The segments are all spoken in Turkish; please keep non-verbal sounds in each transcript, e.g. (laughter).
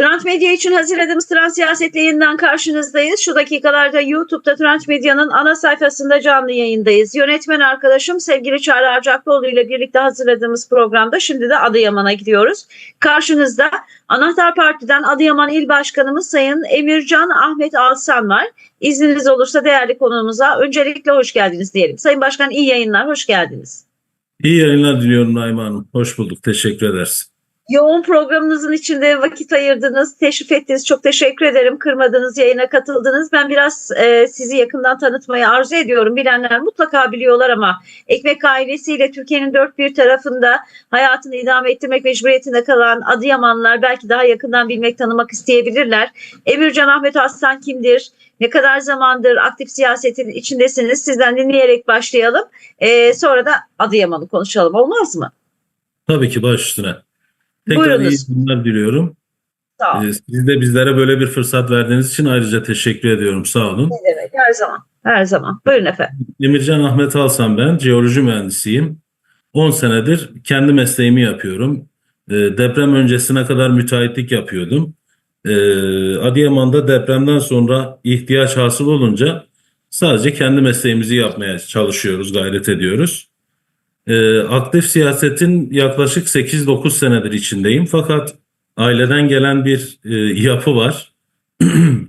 Trans Medya için hazırladığımız Trans Siyaset'le yeniden karşınızdayız. Şu dakikalarda YouTube'da Trans Medya'nın ana sayfasında canlı yayındayız. Yönetmen arkadaşım sevgili Çağrı Arcaklıoğlu ile birlikte hazırladığımız programda şimdi de Adıyaman'a gidiyoruz. Karşınızda Anahtar Parti'den Adıyaman İl Başkanımız Sayın Emircan Ahmet Alsan var. İzniniz olursa değerli konuğumuza öncelikle hoş geldiniz diyelim. Sayın Başkan iyi yayınlar, hoş geldiniz. İyi yayınlar diliyorum Naime Hanım. Hoş bulduk. Teşekkür ederiz. Yoğun programınızın içinde vakit ayırdınız, teşrif ettiniz. Çok teşekkür ederim. Kırmadınız, yayına katıldınız. Ben biraz e, sizi yakından tanıtmayı arzu ediyorum. Bilenler mutlaka biliyorlar ama Ekmek ailesiyle Türkiye'nin dört bir tarafında hayatını idame ettirmek mecburiyetinde kalan Adıyamanlılar belki daha yakından bilmek, tanımak isteyebilirler. Emircan Ahmet Aslan kimdir? Ne kadar zamandır aktif siyasetin içindesiniz? Sizden dinleyerek başlayalım. E, sonra da Adıyaman'ı konuşalım. Olmaz mı? Tabii ki baş üstüne. Tekrar Buyurunuz. iyi günler diliyorum. Sağ olun. Ee, Siz de bizlere böyle bir fırsat verdiğiniz için ayrıca teşekkür ediyorum. Sağ olun. Ne demek? Her zaman. Her zaman. Buyurun efendim. Emircan Ahmet Alsan ben. Jeoloji mühendisiyim. 10 senedir kendi mesleğimi yapıyorum. Ee, Deprem öncesine kadar müteahhitlik yapıyordum. Ee, Adıyaman'da depremden sonra ihtiyaç hasıl olunca sadece kendi mesleğimizi yapmaya çalışıyoruz, gayret ediyoruz. Ee, aktif siyasetin yaklaşık 8-9 senedir içindeyim. Fakat aileden gelen bir e, yapı var. (clears throat)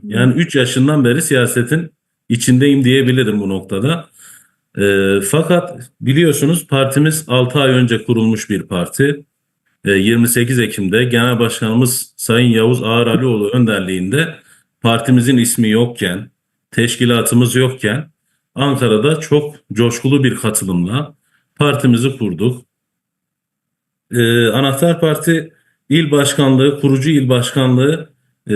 yani 3 yaşından beri siyasetin içindeyim diyebilirim bu noktada. Ee, fakat biliyorsunuz partimiz 6 ay önce kurulmuş bir parti. Ee, 28 Ekim'de Genel Başkanımız Sayın Yavuz Ağar Alioğlu önderliğinde partimizin ismi yokken, teşkilatımız yokken Ankara'da çok coşkulu bir katılımla partimizi kurduk. Ee, Anahtar Parti il başkanlığı, kurucu il başkanlığı e,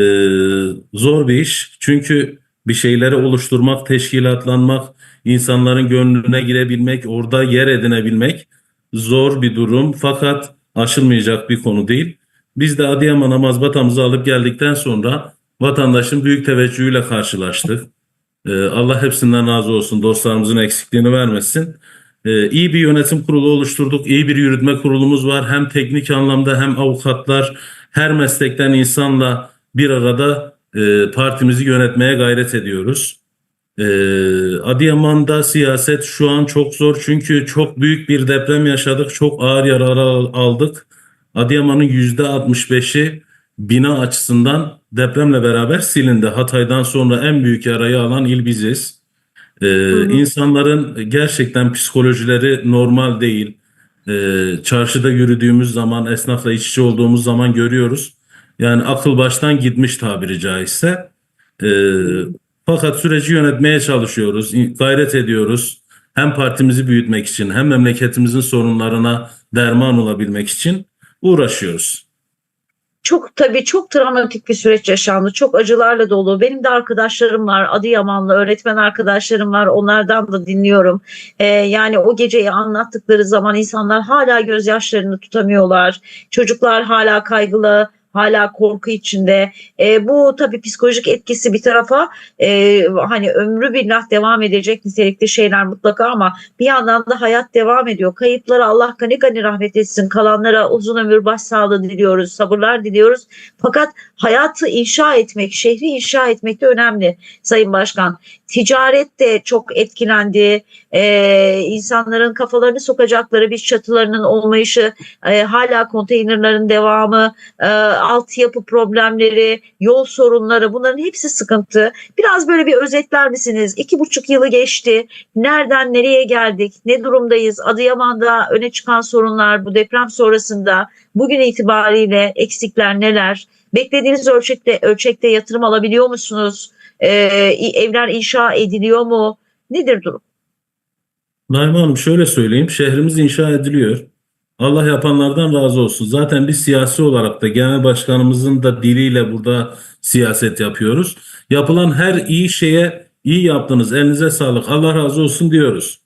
zor bir iş. Çünkü bir şeyleri oluşturmak, teşkilatlanmak, insanların gönlüne girebilmek, orada yer edinebilmek zor bir durum. Fakat aşılmayacak bir konu değil. Biz de Adıyaman'a mazbatamızı alıp geldikten sonra vatandaşın büyük teveccühüyle karşılaştık. Ee, Allah hepsinden razı olsun, dostlarımızın eksikliğini vermesin. Ee, iyi bir yönetim kurulu oluşturduk, iyi bir yürütme kurulumuz var. Hem teknik anlamda hem avukatlar, her meslekten insanla bir arada e, partimizi yönetmeye gayret ediyoruz. Ee, Adıyaman'da siyaset şu an çok zor çünkü çok büyük bir deprem yaşadık, çok ağır yaralar al- aldık. Adıyaman'ın yüzde 65'i bina açısından depremle beraber silindi. Hatay'dan sonra en büyük yarayı alan il biziz. Ee, hı. insanların gerçekten psikolojileri normal değil. Ee, çarşıda yürüdüğümüz zaman, esnafla iç içe olduğumuz zaman görüyoruz. Yani akıl baştan gitmiş tabiri caizse. Ee, fakat süreci yönetmeye çalışıyoruz, gayret ediyoruz. Hem partimizi büyütmek için hem memleketimizin sorunlarına derman olabilmek için uğraşıyoruz. Çok tabii çok travmatik bir süreç yaşandı. Çok acılarla dolu. Benim de arkadaşlarım var. Adıyamanlı öğretmen arkadaşlarım var. Onlardan da dinliyorum. Ee, yani o geceyi anlattıkları zaman insanlar hala gözyaşlarını tutamıyorlar. Çocuklar hala kaygılı. Hala korku içinde. Ee, bu tabii psikolojik etkisi bir tarafa e, hani ömrü billah devam edecek nitelikte şeyler mutlaka ama bir yandan da hayat devam ediyor. Kayıplara Allah gani gani rahmet etsin. Kalanlara uzun ömür başsağlığı diliyoruz. Sabırlar diliyoruz. Fakat hayatı inşa etmek, şehri inşa etmek de önemli Sayın Başkan. Ticaret de çok etkilendi. Ee, insanların kafalarını sokacakları bir çatılarının olmayışı, e, hala konteynerların devamı, e, altyapı problemleri, yol sorunları bunların hepsi sıkıntı. Biraz böyle bir özetler misiniz? İki buçuk yılı geçti. Nereden nereye geldik? Ne durumdayız? Adıyaman'da öne çıkan sorunlar bu deprem sonrasında bugün itibariyle eksikler neler? Beklediğiniz ölçekte, ölçekte yatırım alabiliyor musunuz? Ee, evler inşa ediliyor mu? Nedir durum? Naime Hanım şöyle söyleyeyim, şehrimiz inşa ediliyor. Allah yapanlardan razı olsun. Zaten biz siyasi olarak da genel başkanımızın da diliyle burada siyaset yapıyoruz. Yapılan her iyi şeye iyi yaptınız, elinize sağlık, Allah razı olsun diyoruz.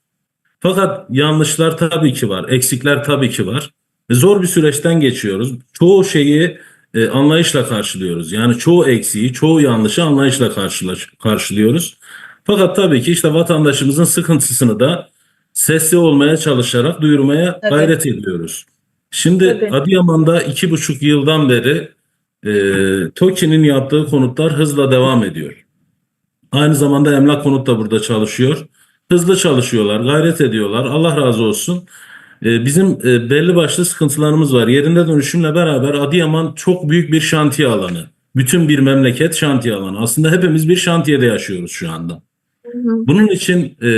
Fakat yanlışlar tabii ki var, eksikler tabii ki var. E, Zor bir süreçten geçiyoruz. Çoğu şeyi e, anlayışla karşılıyoruz. Yani çoğu eksiği, çoğu yanlışı anlayışla karşıla- karşılıyoruz. Fakat tabii ki işte vatandaşımızın sıkıntısını da sesli olmaya çalışarak duyurmaya Tabii. gayret ediyoruz. Şimdi Tabii. Adıyaman'da iki buçuk yıldan beri e, TOKİ'nin yaptığı konutlar hızla devam ediyor. Aynı zamanda Emlak Konut da burada çalışıyor. Hızlı çalışıyorlar, gayret ediyorlar. Allah razı olsun. E, bizim e, belli başlı sıkıntılarımız var. Yerinde dönüşümle beraber Adıyaman çok büyük bir şantiye alanı. Bütün bir memleket şantiye alanı. Aslında hepimiz bir şantiyede yaşıyoruz şu anda. Bunun için e,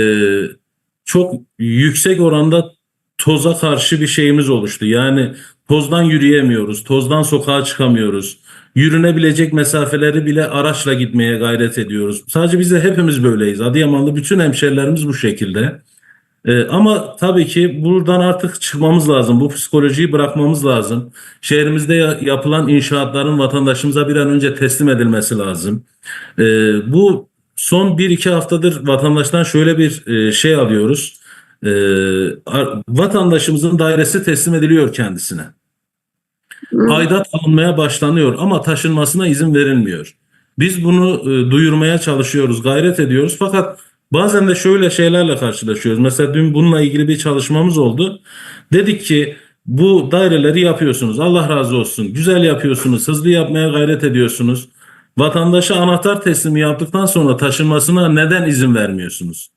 çok yüksek oranda toza karşı bir şeyimiz oluştu. Yani tozdan yürüyemiyoruz, tozdan sokağa çıkamıyoruz. Yürünebilecek mesafeleri bile araçla gitmeye gayret ediyoruz. Sadece biz de hepimiz böyleyiz. Adıyamanlı bütün hemşerilerimiz bu şekilde. Ee, ama tabii ki buradan artık çıkmamız lazım. Bu psikolojiyi bırakmamız lazım. Şehrimizde ya- yapılan inşaatların vatandaşımıza bir an önce teslim edilmesi lazım. Ee, bu son 1-2 haftadır vatandaştan şöyle bir e, şey alıyoruz. Ar- vatandaşımızın dairesi teslim ediliyor kendisine. Aidat alınmaya başlanıyor ama taşınmasına izin verilmiyor. Biz bunu e, duyurmaya çalışıyoruz, gayret ediyoruz. Fakat bazen de şöyle şeylerle karşılaşıyoruz. Mesela dün bununla ilgili bir çalışmamız oldu. Dedik ki bu daireleri yapıyorsunuz. Allah razı olsun. Güzel yapıyorsunuz. Hızlı yapmaya gayret ediyorsunuz. Vatandaşa anahtar teslimi yaptıktan sonra taşınmasına neden izin vermiyorsunuz?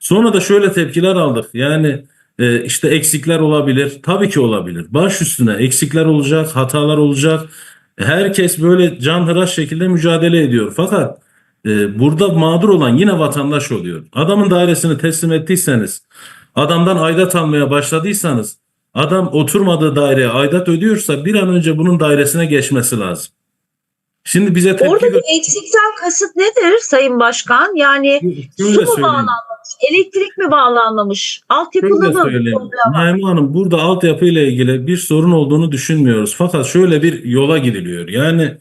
Sonra da şöyle tepkiler aldık. Yani e, işte eksikler olabilir. Tabii ki olabilir. Baş üstüne eksikler olacak, hatalar olacak. Herkes böyle canhıraş şekilde mücadele ediyor. Fakat e, burada mağdur olan yine vatandaş oluyor. Adamın dairesini teslim ettiyseniz, adamdan aidat almaya başladıysanız, adam oturmadığı daireye aidat ödüyorsa bir an önce bunun dairesine geçmesi lazım. Şimdi bize tepki Oradaki gö- eksikten kasıt nedir Sayın Başkan? Yani su Şöyle mu söyleyeyim. bağlanmamış, elektrik mi bağlanmamış, altyapıda mı problem? Naime Hanım burada altyapı ile ilgili bir sorun olduğunu düşünmüyoruz. Fakat şöyle bir yola gidiliyor. Yani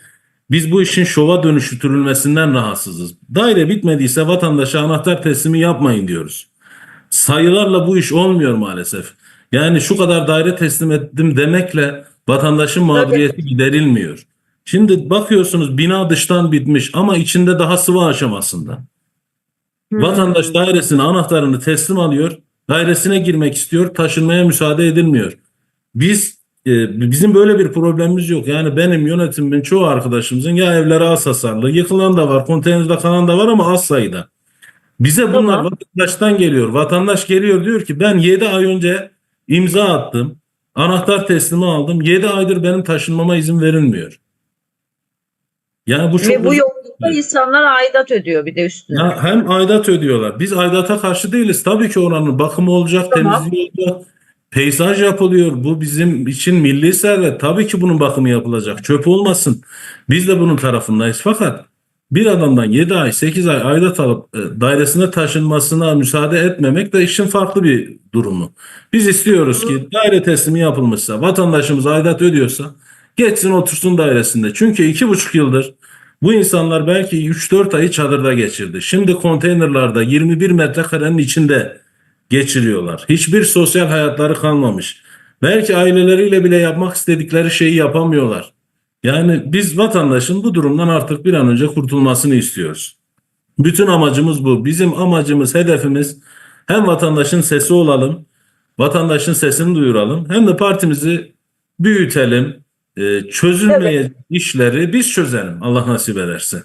biz bu işin şova dönüştürülmesinden rahatsızız. Daire bitmediyse vatandaşa anahtar teslimi yapmayın diyoruz. Sayılarla bu iş olmuyor maalesef. Yani şu kadar daire teslim ettim demekle vatandaşın mağduriyeti giderilmiyor. Şimdi bakıyorsunuz bina dıştan bitmiş ama içinde daha sıvı aşamasında. Hmm. Vatandaş dairesine anahtarını teslim alıyor. Dairesine girmek istiyor. Taşınmaya müsaade edilmiyor. Biz e, bizim böyle bir problemimiz yok. Yani benim yönetimimin çoğu arkadaşımızın ya evleri az hasarlı, yıkılan da var, konteynerde kalan da var ama az sayıda. Bize bunlar Tamam. vatandaştan geliyor. Vatandaş geliyor diyor ki ben 7 ay önce imza attım. Anahtar teslimi aldım. 7 aydır benim taşınmama izin verilmiyor. Yani bu çok Ve bu yoklukta insanlar aidat ödüyor bir de üstüne. ya hem aidat ödüyorlar. Biz aidata karşı değiliz. Tabii ki oranın bakımı olacak, Tamam. temizliği olacak. Peyzaj yapılıyor. Bu bizim için milli servet. Tabii ki bunun bakımı yapılacak. Çöp olmasın. Biz de bunun tarafındayız. Fakat bir adamdan 7 ay, 8 ay aidat alıp e, dairesine taşınmasına müsaade etmemek de işin farklı bir durumu. Biz istiyoruz ki daire teslimi yapılmışsa, vatandaşımız aidat ödüyorsa geçsin otursun dairesinde. Çünkü iki buçuk yıldır bu insanlar belki 3-4 ayı çadırda geçirdi. Şimdi konteynerlarda 21 metrekarenin içinde geçiriyorlar. Hiçbir sosyal hayatları kalmamış. Belki aileleriyle bile yapmak istedikleri şeyi yapamıyorlar. Yani biz vatandaşın bu durumdan artık bir an önce kurtulmasını istiyoruz. Bütün amacımız bu. Bizim amacımız, hedefimiz hem vatandaşın sesi olalım, vatandaşın sesini duyuralım, hem de partimizi büyütelim, e, çözülmeyecek işleri biz çözelim Allah nasip ederse.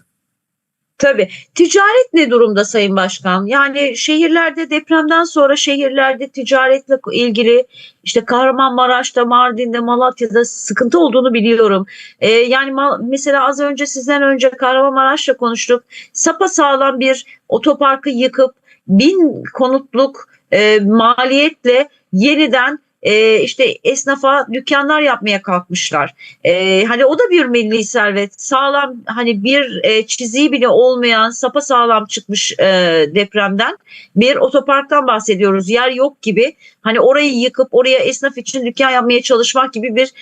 Tabii. Ticaret ne durumda Sayın Başkan? Yani şehirlerde depremden sonra şehirlerde ticaretle ilgili işte Kahramanmaraş'ta, Mardin'de, Malatya'da sıkıntı olduğunu biliyorum. Ee, yani mesela az önce sizden önce Kahramanmaraş'la konuştuk. Sapa sağlam bir otoparkı yıkıp bin konutluk e, maliyetle yeniden e, işte esnafa dükkanlar yapmaya kalkmışlar. Ee, hani o da bir milli servet. Sağlam hani bir e, çiziği bile olmayan sapa sağlam çıkmış e, depremden bir otoparktan bahsediyoruz. Yer yok gibi. Hani orayı yıkıp oraya esnaf için dükkan yapmaya çalışmak gibi bir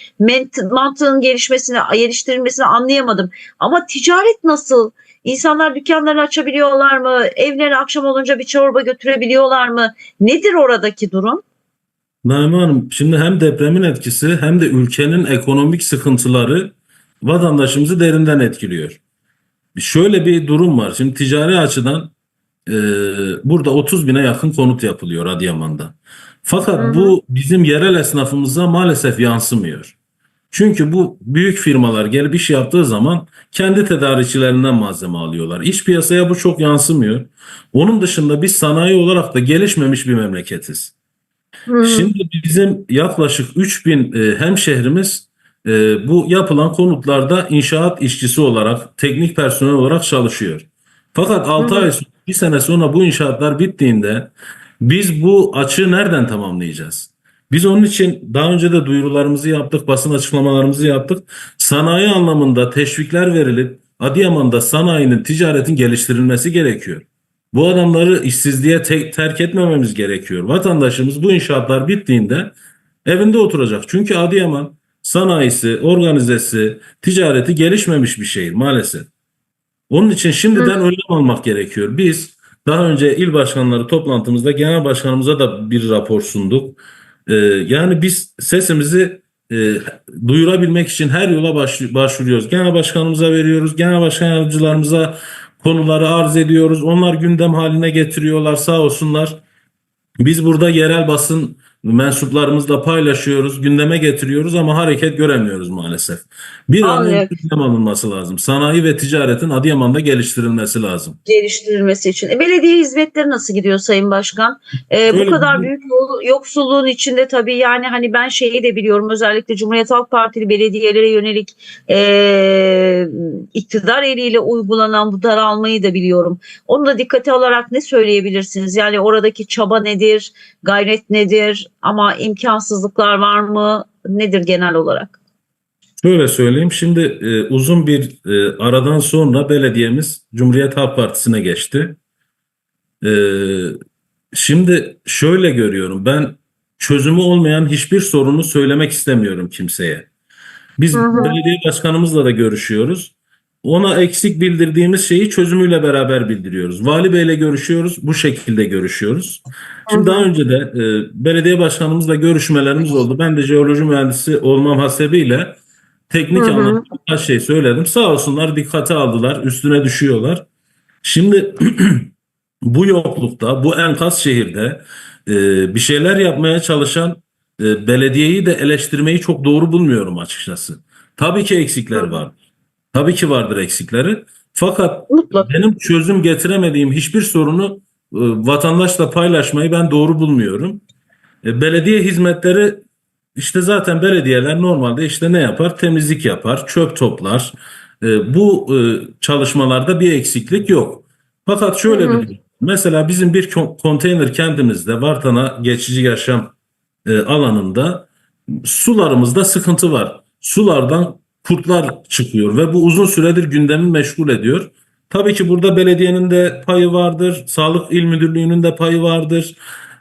mantığın gelişmesini, geliştirilmesini anlayamadım. Ama ticaret nasıl? İnsanlar dükkanlarını açabiliyorlar mı? Evlerine akşam olunca bir çorba götürebiliyorlar mı? Nedir oradaki durum? Naime Hanım, şimdi hem depremin etkisi hem de ülkenin ekonomik sıkıntıları vatandaşımızı derinden etkiliyor. Şöyle bir durum var. Şimdi ticari açıdan e, burada 30 bine yakın konut yapılıyor Adıyaman'da. Fakat Hı hı. bu bizim yerel esnafımıza maalesef yansımıyor. Çünkü bu büyük firmalar gelip iş yaptığı zaman kendi tedarikçilerinden malzeme alıyorlar. İç piyasaya bu çok yansımıyor. Onun dışında biz sanayi olarak da gelişmemiş bir memleketiz. Hı. Şimdi bizim yaklaşık 3000 e, hemşehrimiz e, bu yapılan konutlarda inşaat işçisi olarak, teknik personel olarak çalışıyor. Fakat 6 Hı hı. ay sonra, bir sene sonra bu inşaatlar bittiğinde biz bu açığı nereden tamamlayacağız? Biz onun için daha önce de duyurularımızı yaptık, basın açıklamalarımızı yaptık. Sanayi anlamında teşvikler verilip Adıyaman'da sanayinin, ticaretin geliştirilmesi gerekiyor. Bu adamları işsizliğe te- terk etmememiz gerekiyor. Vatandaşımız bu inşaatlar bittiğinde evinde oturacak. Çünkü Adıyaman sanayisi, organizesi, ticareti gelişmemiş bir şehir maalesef. Onun için şimdiden önlem almak gerekiyor. Biz daha önce il başkanları toplantımızda genel başkanımıza da bir rapor sunduk. Ee, yani biz sesimizi e, duyurabilmek için her yola baş- başvuruyoruz. Genel başkanımıza veriyoruz. Genel başkan yardımcılarımıza konuları arz ediyoruz. Onlar gündem haline getiriyorlar sağ olsunlar. Biz burada yerel basın mensuplarımızla paylaşıyoruz, gündeme getiriyoruz ama hareket göremiyoruz maalesef. Bir an önce gündem alınması lazım. Sanayi ve ticaretin Adıyaman'da geliştirilmesi lazım. geliştirilmesi için. E, belediye hizmetleri nasıl gidiyor Sayın Başkan? E, bu kadar bir- büyük yoksulluğun içinde tabii yani hani ben şeyi de biliyorum özellikle Cumhuriyet Halk Partili belediyelere yönelik e, iktidar eliyle uygulanan bu daralmayı da biliyorum. Onu da dikkate alarak ne söyleyebilirsiniz? Yani oradaki çaba nedir, gayret nedir ama imkansızlıklar var mı? Nedir genel olarak? Şöyle söyleyeyim. Şimdi e, uzun bir e, aradan sonra belediyemiz Cumhuriyet Halk Partisi'ne geçti. E, şimdi şöyle görüyorum. Ben çözümü olmayan hiçbir sorunu söylemek istemiyorum kimseye. Biz Hı hı. belediye başkanımızla da görüşüyoruz. Ona eksik bildirdiğimiz şeyi çözümüyle beraber bildiriyoruz. Vali Bey'le görüşüyoruz. Bu şekilde görüşüyoruz. Şimdi daha önce de e, belediye başkanımızla görüşmelerimiz oldu. Ben de jeoloji mühendisi olmam hasebiyle teknik Hı hı. anlamda birkaç şey söyledim. Sağ olsunlar dikkate aldılar, üstüne düşüyorlar. Şimdi (clears throat) bu yoklukta, bu enkaz şehirde e, bir şeyler yapmaya çalışan e, belediyeyi de eleştirmeyi çok doğru bulmuyorum açıkçası. Tabii ki eksikler var. Tabii ki vardır eksikleri. Fakat Mutlaka. benim çözüm getiremediğim hiçbir sorunu e, vatandaşla paylaşmayı ben doğru bulmuyorum. E, belediye hizmetleri işte zaten belediyeler normalde işte ne yapar? Temizlik yapar, çöp toplar. E, bu e, çalışmalarda bir eksiklik yok. Fakat şöyle Hı hı. bir mesela bizim bir kon- konteyner kentimizde Vartana geçici yaşam e, alanında sularımızda sıkıntı var. Sulardan kurtlar çıkıyor ve bu uzun süredir gündemi meşgul ediyor. Tabii ki burada belediyenin de payı vardır, Sağlık İl Müdürlüğü'nün de payı vardır,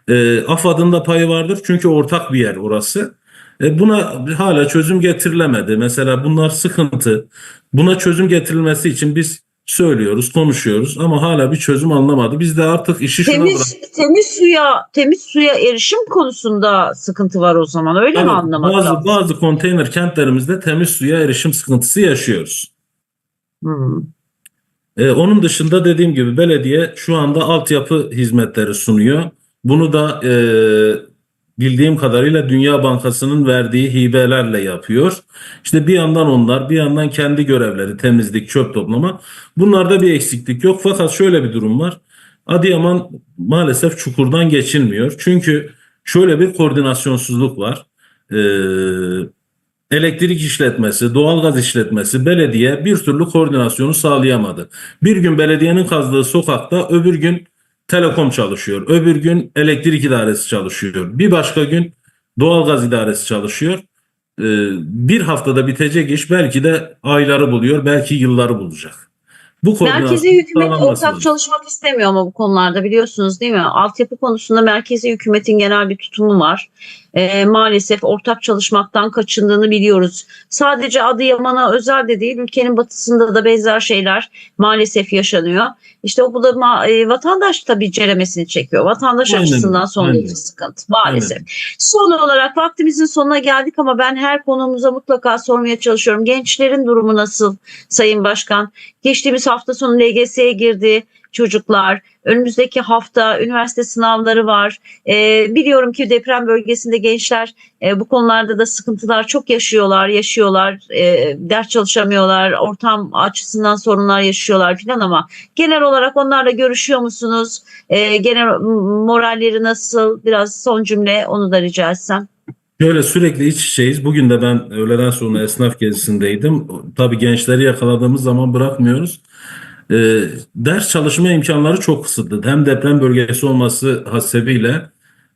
e, AFAD'ın da payı vardır çünkü ortak bir yer orası. E, buna hala çözüm getirilemedi. Mesela bunlar sıkıntı. Buna çözüm getirilmesi için biz söylüyoruz, konuşuyoruz ama hala bir çözüm alınamadı. Biz de artık işi şuna bırak. Temiz temiz suya temiz suya erişim konusunda sıkıntı var o zaman öyle mi Evet, anlamak bazı lazım? bazı konteyner kentlerimizde temiz suya erişim sıkıntısı yaşıyoruz. Hmm. Ee, onun dışında dediğim gibi belediye şu anda altyapı hizmetleri sunuyor. Bunu da e, bildiğim kadarıyla Dünya Bankası'nın verdiği hibelerle yapıyor. İşte bir yandan onlar, bir yandan kendi görevleri, temizlik, çöp toplama. Bunlarda bir eksiklik yok. Fakat şöyle bir durum var. Adıyaman maalesef çukurdan geçilmiyor. Çünkü şöyle bir koordinasyonsuzluk var. Ee, elektrik işletmesi, doğalgaz işletmesi, belediye bir türlü koordinasyonu sağlayamadı. Bir gün belediyenin kazdığı sokakta öbür gün telekom çalışıyor. Öbür gün elektrik idaresi çalışıyor. Bir başka gün doğalgaz idaresi çalışıyor. Ee, bir haftada bitecek iş belki de ayları buluyor, belki yılları bulacak. Bu Merkezi hükümet ortak çalışmak istemiyor ama bu konularda biliyorsunuz değil mi? Altyapı konusunda merkezi hükümetin genel bir tutumu var. Ee, maalesef ortak çalışmaktan kaçındığını biliyoruz. Sadece Adıyaman'a özel de değil, ülkenin batısında da benzer şeyler maalesef yaşanıyor. İşte o bu da ma- e, vatandaş tabii ceremesini çekiyor. Vatandaş Aynen, açısından son derece sıkıntı maalesef. Aynen. Son olarak vaktimizin sonuna geldik ama ben her konumuza mutlaka sormaya çalışıyorum. Gençlerin durumu nasıl Sayın Başkan? Geçtiğimiz hafta sonu LGS'ye girdi. Çocuklar. Önümüzdeki hafta üniversite sınavları var. E, biliyorum ki deprem bölgesinde gençler e, bu konularda da sıkıntılar çok yaşıyorlar, yaşıyorlar. E, ders çalışamıyorlar, ortam açısından sorunlar yaşıyorlar filan ama genel olarak onlarla görüşüyor musunuz? E, genel moralleri nasıl? Biraz son cümle onu da rica etsem. Şöyle sürekli iç içeyiz. Bugün de ben öğleden sonra esnaf gezisindeydim. Tabii gençleri yakaladığımız zaman bırakmıyoruz. Ee, ders çalışma imkanları çok kısıtlı. Hem deprem bölgesi olması hasebiyle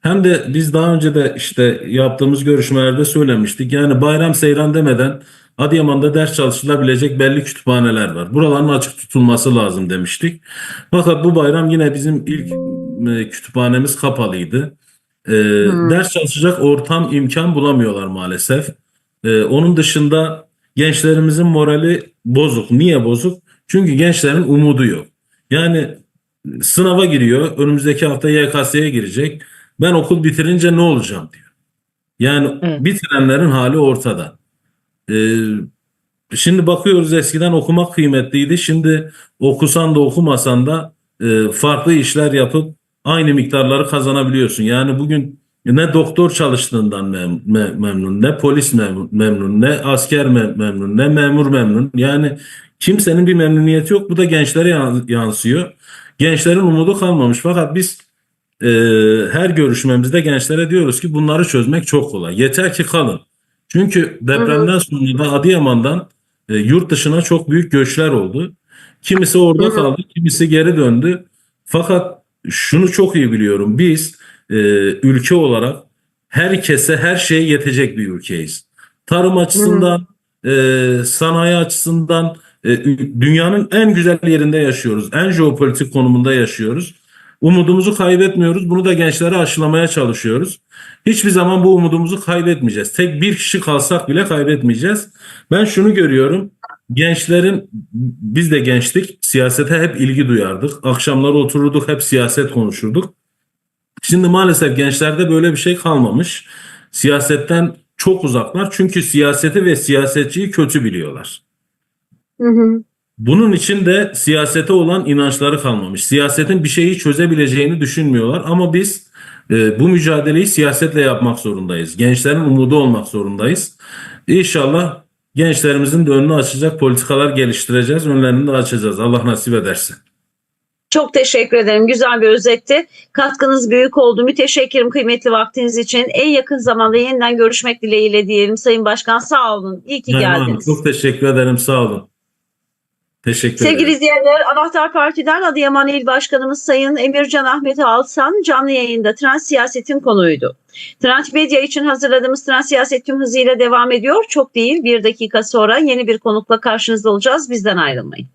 hem de biz daha önce de işte yaptığımız görüşmelerde söylemiştik. Yani bayram seyran demeden Adıyaman'da ders çalışılabilecek belli kütüphaneler var. Buraların açık tutulması lazım demiştik. Fakat bu bayram yine bizim ilk e, kütüphanemiz kapalıydı. Ee, Hmm. Ders çalışacak ortam, imkan bulamıyorlar maalesef. Ee, onun dışında gençlerimizin morali bozuk. Niye bozuk? Çünkü gençlerin umudu yok. Yani sınava giriyor, önümüzdeki hafta YKS'ye girecek. Ben okul bitirince ne olacağım diyor. Yani Evet. bitirenlerin hali ortada. Ee, şimdi bakıyoruz eskiden okumak kıymetliydi. Şimdi okusan da okumasan da e, farklı işler yapıp aynı miktarları kazanabiliyorsun. Yani bugün ne doktor çalıştığından mem- me- memnun, ne polis mem- memnun, ne asker mem- memnun, ne memur memnun. Yani kimsenin bir memnuniyeti yok. Bu da gençlere yan- yansıyor. Gençlerin umudu kalmamış. Fakat biz e, her görüşmemizde gençlere diyoruz ki bunları çözmek çok kolay. Yeter ki kalın. Çünkü depremden sonra da Adıyaman'dan e, yurt dışına çok büyük göçler oldu. Kimisi orada kaldı, kimisi geri döndü. Fakat şunu çok iyi biliyorum. Biz e, ülke olarak herkese her şeye yetecek bir ülkeyiz. Tarım açısından, e, sanayi açısından dünyanın en güzel yerinde yaşıyoruz. En jeopolitik konumunda yaşıyoruz. Umudumuzu kaybetmiyoruz. Bunu da gençlere aşılamaya çalışıyoruz. Hiçbir zaman bu umudumuzu kaybetmeyeceğiz. Tek bir kişi kalsak bile kaybetmeyeceğiz. Ben şunu görüyorum. Gençlerin biz de gençtik. Siyasete hep ilgi duyardık. Akşamları otururduk hep siyaset konuşurduk. Şimdi maalesef gençlerde böyle bir şey kalmamış. Siyasetten çok uzaklar. Çünkü siyaseti ve siyasetçiyi kötü biliyorlar. Hı hı. Bunun için de siyasete olan inançları kalmamış. Siyasetin bir şeyi çözebileceğini düşünmüyorlar ama biz e, bu mücadeleyi siyasetle yapmak zorundayız. Gençlerin umudu olmak zorundayız. İnşallah gençlerimizin de önünü açacak politikalar geliştireceğiz. Önlerini de açacağız. Allah nasip ederse. Çok teşekkür ederim. Güzel bir özetti. Katkınız büyük oldu. Müteşekkirim kıymetli vaktiniz için. En yakın zamanda yeniden görüşmek dileğiyle diyelim. Sayın Başkan sağ olun. İyi ki Hanım, geldiniz. Çok teşekkür ederim. Sağ olun. Teşekkür Sevgili ederim. izleyenler, Anahtar Parti'den Adıyaman İl Başkanımız Sayın Emircan Ahmet Alsan canlı yayında trans siyasetin konuydu. Trans Medya için hazırladığımız trans siyaset tüm hızıyla devam ediyor. Çok değil bir dakika sonra yeni bir konukla karşınızda olacağız. Bizden ayrılmayın.